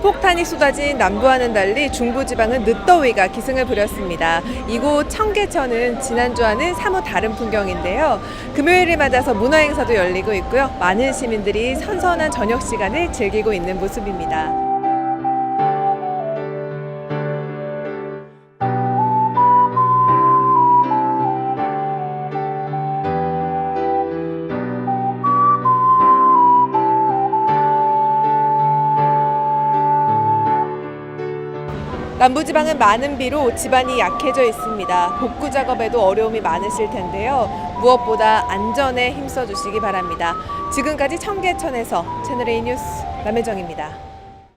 북폭탄이 쏟아진 남부와는 달리 중부지방은 늦더위가 기승을 부렸습니다. 이곳 청계천은 지난주와는 사뭇 다른 풍경인데요. 금요일을 맞아서 문화행사도 열리고 있고요. 많은 시민들이 선선한 저녁 시간을 즐기고 있는 모습입니다. 남부지방은 많은 비로 집안이 약해져 있습니다. 복구 작업에도 어려움이 많으실 텐데요. 무엇보다 안전에 힘써 주시기 바랍니다. 지금까지 청계천에서 채널A 뉴스 남혜정입니다.